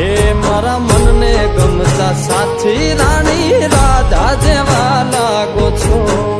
એ મારા મનને ગમતા સાથી રાણી રાધા જેવા લાગો છો.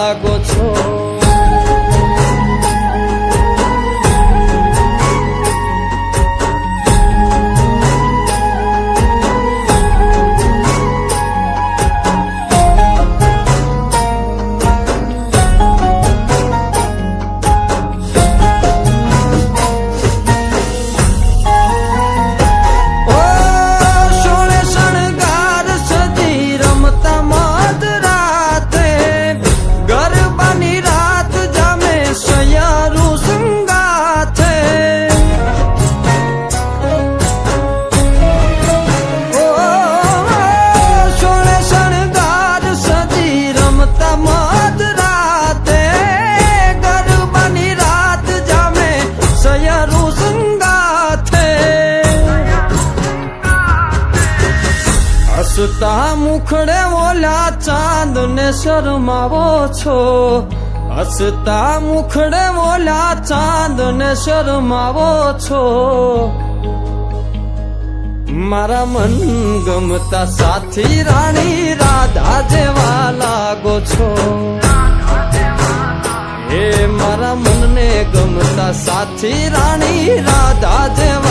હસતા મોલા ચાંદ ને શરમાવો છો? હસતા મુખડે મોલા ચાંદ ને શરમાવો છો? મારા મન ગમતા સાથી રાણી રાધા જેવા લાગો છો. હે મારા મનને ગમતા સાથી રાણી રાધા જેવા